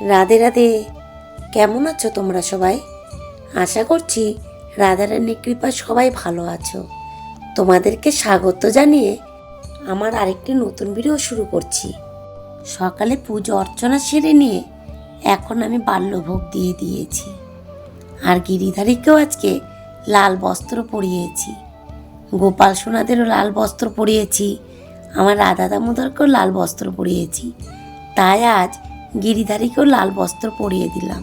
রাধে রাধে। কেমন আছো তোমরা সবাই? আশা করছি রাধারানীর কৃপা সবাই ভালো আছো। তোমাদেরকে স্বাগত জানিয়ে আমার আরেকটি নতুন ভিডিও শুরু করছি। সকালে পুজো অর্চনা সেরে নিয়ে এখন আমি বাল্যভোগ দিয়ে দিয়েছি। আর গিরিধারীকেও আজকে লাল বস্ত্র পরিয়েছি। গোপাল সোনাদেরও লাল বস্ত্র পরিয়েছি। আমার রাধা দামোদরকেও লাল বস্ত্র পরিয়েছি। তাই আজ গিরিধারীকেও লাল বস্ত্র পরিয়ে দিলাম।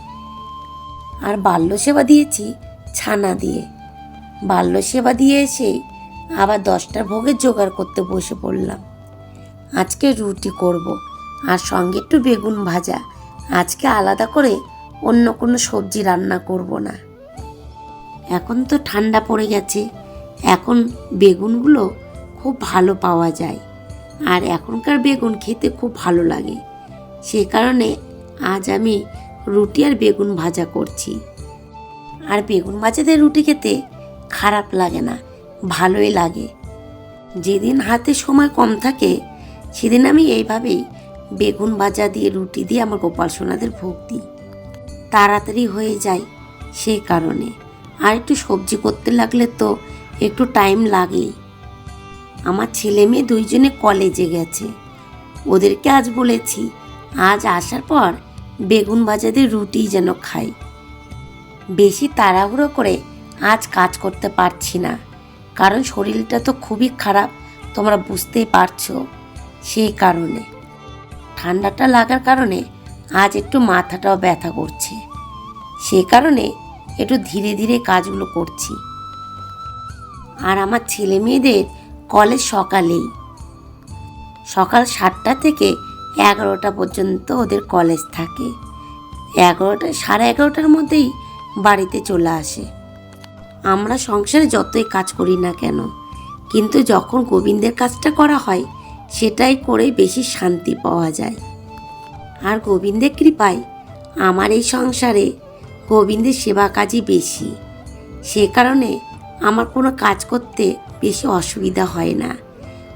আর বাল্য সেবা দিয়েছি ছানা দিয়ে। বাল্য সেবা দিয়ে এসে আবার দশটার ভোগের জোগাড় করতে বসে পড়লাম। আজকে রুটি করব, আর সঙ্গে একটু বেগুন ভাজা। আজকে আলাদা করে অন্য কোনো সবজি রান্না করব না। এখন তো ঠান্ডা পড়ে গেছে। এখন বেগুনগুলো খুব ভালো পাওয়া যায়। আর এখনকার বেগুন খেতে খুব ভালো লাগে। সে কারণে আজ আমি রুটি আর বেগুন ভাজা করছি। আর বেগুন ভাজাতে রুটি খেতে খারাপ লাগে না, ভালোই লাগে। যেদিন হাতে সময় কম থাকে, সেদিন আমি এইভাবেই বেগুন ভাজা দিয়ে, রুটি দিয়ে আমার গোপাল সোনাদের ভোগ দিই। তাড়াতাড়ি হয়ে যায় সেই কারণে। আর একটু সবজি করতে লাগলে তো একটু টাইম লাগেই। আমার ছেলে মেয়ে দুইজনে কলেজে গেছে। ওদেরকে আজ বলেছি আজ আসার পর বেগুন ভাজাতে রুটি যেন খাই। বেশি তাড়াহুড়ো করে আজ কাজ করতে পারছি না। কারণ শরীরটা তো খুবই খারাপ, তোমরা বুঝতেই পারছ সেই কারণে। ঠান্ডাটা লাগার কারণে আজ একটু মাথাটাও ব্যথা করছে। সে কারণে একটু ধীরে ধীরে কাজগুলো করছি। আর আমার ছেলে মেয়েদের কলেজ সকালেই। সকাল সাতটা থেকে এগারোটা পর্যন্ত ওদের কলেজ থাকে। এগারোটা, সাড়ে এগারোটার মধ্যেই বাড়িতে চলে আসে। আমরা সংসারে যতই কাজ করি না কেন, কিন্তু যখন গোবিন্দের কাজটা করা হয়, সেটাই করে বেশি শান্তি পাওয়া যায়। আর গোবিন্দের কৃপায় আমার এই সংসারে গোবিন্দের সেবা কাজই বেশি। সে কারণে আমার কোনো কাজ করতে বেশি অসুবিধা হয় না।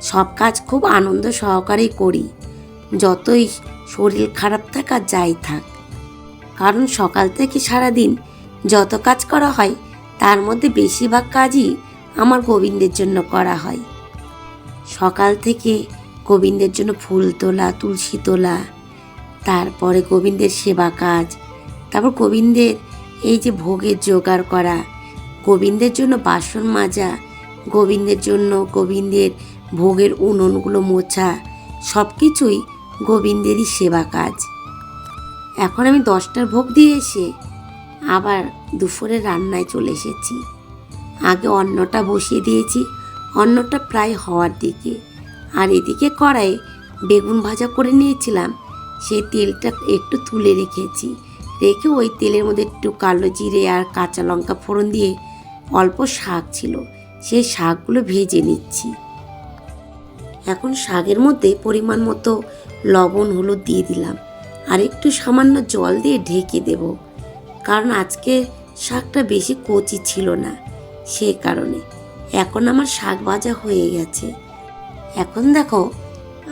সব কাজ খুব আনন্দ সহকারেই করি। যতই শরীর খারাপ থাক যাই থাক। কারণ সকাল থেকে সারাদিন যত কাজ করা হয়, তার মধ্যে বেশিরভাগ কাজই আমার গোবিন্দের জন্য করা হয়। সকাল থেকে গোবিন্দের জন্য ফুল তোলা, তুলসী তোলা, তারপরে গোবিন্দের সেবা কাজ, তারপর গোবিন্দের এই যে ভোগের জোগাড় করা, গোবিন্দের জন্য বাসন মাজা, গোবিন্দের জন্য গোবিন্দের ভোগের উনুনগুলো মোছা সব কিছুই গোবিন্দেরই সেবা কাজ। এখন আমি দশটার ভোগ দিয়ে এসে আবার দুপুরে রান্নায় চলে এসেছি। আগে অন্নটা বসিয়ে দিয়েছি, অন্নটা প্রায় হওয়ার দিকে। আর এদিকে কড়াই বেগুন ভাজা করে নিয়েছিলাম, সেই তেলটা একটু তুলে রেখেছি। রেখে ওই তেলের মধ্যে একটু কালো জিরে আর কাঁচা লঙ্কা ফোড়ন দিয়ে অল্প শাক ছিল, সেই শাকগুলো ভেজে নিচ্ছি। এখন শাকের মধ্যে পরিমাণ মতো লবণ, হলুদ দিয়ে দিলাম। আর একটু সামান্য জল দিয়ে ঢেকে দেব। কারণ আজকে শাকটা বেশি কচি ছিল না, সে কারণে। এখন আমার শাক ভাজা হয়ে গেছে। এখন দেখো,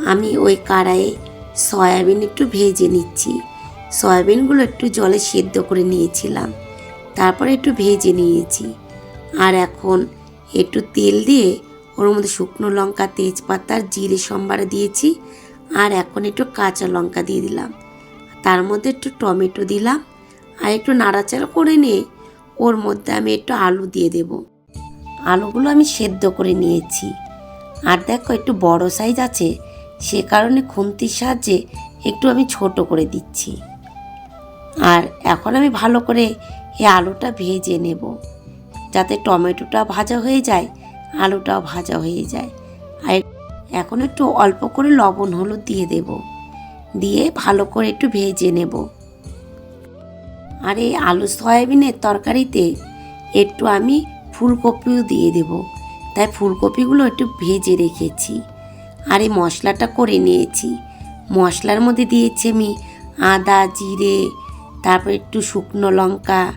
আমি ওই কড়াইয়ে সয়াবিন একটু ভেজে নিচ্ছি। সয়াবিনগুলো একটু জলে সেদ্ধ করে নিয়েছিলাম। তারপরে একটু ভেজে নিয়েছি। আর এখন একটু তেল দিয়ে ওর মধ্যে শুকনো লঙ্কা তেজপাতা জিরে, সম্বারে দিয়েছি আর এখন একটু কাঁচা লঙ্কা দিয়ে দিলাম। তার মধ্যে একটু টমেটো দিলাম আর একটু নাড়াচাড়া করে নিয়ে ওর মধ্যে আমি একটু আলু দিয়ে দেব। আলুগুলো আমি সেদ্ধ করে নিয়েছি। আর দেখো একটু বড় সাইজ আছে, সে কারণে খুন্তির সাহায্যে একটু আমি ছোট করে দিচ্ছি। আর এখন আমি ভালো করে এই আলুটা ভেজে নেব, যাতে টমেটোটা ভাজা হয়ে যায় আলুটাও ভাজা হয়ে যায়। আর এখন একটু অল্প করে লবণ হলুদ দিয়ে দেব। দিয়ে ভালো করে একটু ভেজে নেব। আর এই আলু সয়াবিনের তরকারিতে একটু আমি ফুলকপিও দিয়ে দেব। তাই ফুলকপিগুলো একটু ভেজে রেখেছি। আর এই মশলাটা করে নিয়েছি। মশলার মধ্যে দিয়েছি আমি আদা, জিরে, তারপর একটু শুকনো লঙ্কা,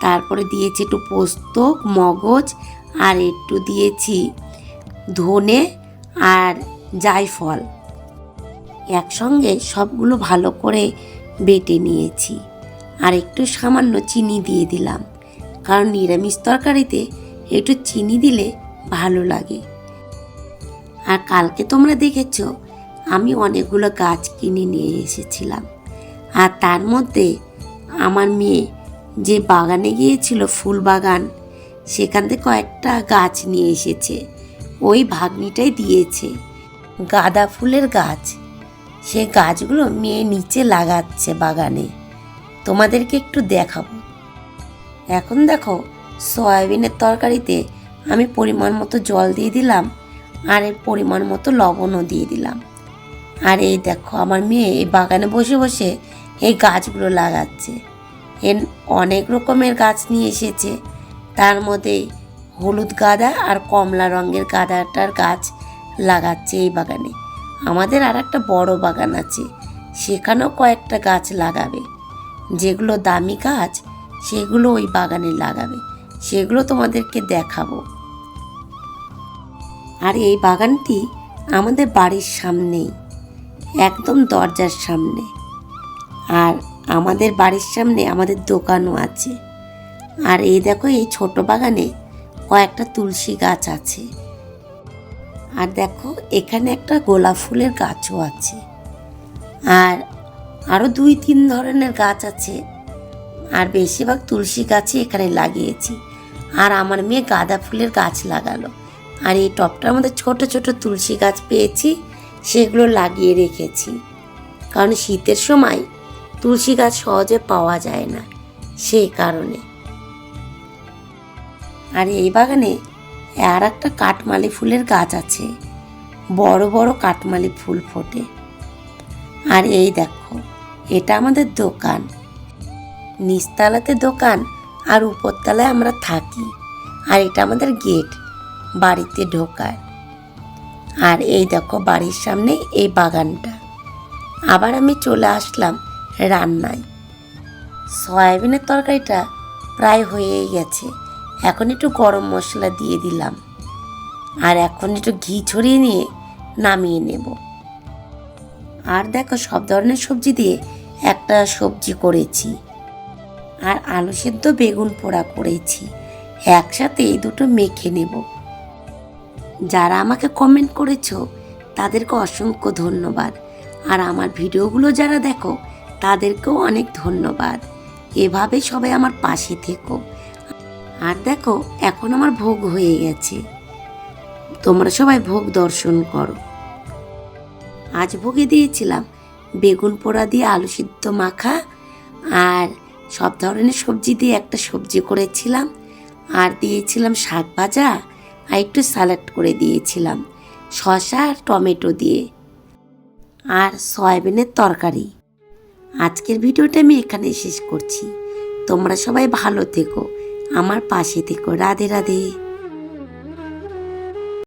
তারপরে দিয়েছি একটু পোস্ত, মগজ আর একটু দিয়েছি ধনে আর জায়ফল। একসঙ্গে সবগুলো ভালো করে বেটে নিয়েছি। আর একটু সামান্য চিনি দিয়ে দিলাম। কারণ নিরামিষ তরকারিতে একটু চিনি দিলে ভালো লাগে। আর কালকে তোমরা দেখেছ, আমি অনেকগুলো গাছ কিনে নিয়ে এসেছিলাম। আর তার মধ্যে আমার মেয়ে যে বাগানে গিয়েছিল ফুল বাগান সেখান থেকে কয়েকটা গাছ নিয়ে এসেছে। ওই ভাগ্নিটাই দিয়েছে। গাঁদা ফুলের গাছ। সে গাছগুলো মেয়ে নিচে লাগাচ্ছে বাগানে। তোমাদেরকে একটু দেখাবো। এখন দেখো, সয়াবিনের তরকারিতে আমি পরিমাণ মতো জল দিয়ে দিলাম আর এর পরিমাণ মতো লবণও দিয়ে দিলাম। আর এই দেখো, আমার মেয়ে এই বাগানে বসে বসে এই গাছগুলো লাগাচ্ছে। এর অনেক রকমের গাছ নিয়ে এসেছে। তার মধ্যে হলুদ গাঁদা আর কমলা রঙের গাঁদাটার গাছ লাগাচ্ছে এই বাগানে। আমাদের আর একটা বড় বাগান আছে, সেখানেও কয়েকটা গাছ লাগাবে। যেগুলো দামি গাছ, সেগুলো ওই বাগানে লাগাবে। সেগুলো তোমাদেরকে দেখাবো। আর এই বাগানটি আমাদের বাড়ির সামনেই, একদম দরজার সামনে। আর আমাদের বাড়ির সামনে আমাদের দোকানও আছে। আর এই দেখো, এই ছোট বাগানে কয়েকটা তুলসী গাছ আছে। আর দেখো, এখানে একটা গোলাপ ফুলের গাছও আছে। আর আরও দুই তিন ধরনের গাছ আছে। আর বেশিরভাগ তুলসী গাছই এখানে লাগিয়েছি। আর আমার মেয়ে গাঁদা ফুলের গাছ লাগালো। আর এই টপটার মধ্যে ছোট ছোট তুলসী গাছ পেয়েছি, সেগুলো লাগিয়ে রেখেছি। কারণ শীতের সময় তুলসী গাছ সহজে পাওয়া যায় না, সেই কারণে। আর এই বাগানে আর একটা কাঠমালি ফুলের গাছ আছে। বড় বড় কাঠমালি ফুল ফোটে। আর এই দেখো, এটা আমাদের দোকান। নিচতলাতে দোকান আর উপরতলায় আমরা থাকি। আর এটা আমাদের গেট, বাড়িতে ঢোকার। আর এই দেখো, বাড়ির সামনে এই বাগানটা। আবার আমি চলে আসলাম রান্নায়। সয়াবিনের তরকারিটা প্রায় হয়েই গেছে। এখন একটু গরম মশলা দিয়ে দিলাম। আর এখন একটু ঘি ছড়িয়ে নিয়ে নামিয়ে নেব। আর দেখো সব ধরনের সবজি দিয়ে একটা সবজি করেছি। আর আলু সেদ্ধ বেগুন পোড়া করেছি। একসাথে এই দুটো মেখে নেব। যারা আমাকে কমেন্ট করেছ, তাদেরকে অসংখ্য ধন্যবাদ। আর আমার ভিডিওগুলো যারা দেখো, তাদেরকেও অনেক ধন্যবাদ। এভাবে সবাই আমার পাশে থেকো। আর দেখো, এখন আমার ভোগ হয়ে গেছে। তোমরা সবাই ভোগ দর্শন করো। আজ ভোগে দিয়েছিলাম বেগুন পোড়া দিয়ে আলু সিদ্ধ মাখা আর সব ধরনের সবজি দিয়ে একটা সবজি করেছিলাম। আর দিয়েছিলাম শাক ভাজা আর একটু স্যালাড করে দিয়েছিলাম, শসা আর টমেটো দিয়ে আর সয়াবিনের তরকারি। আজকের ভিডিওটা আমি এখানে শেষ করছি। তোমরা সবাই ভালো থেকো। আমার পাশে থেকো। রাধে রাধে।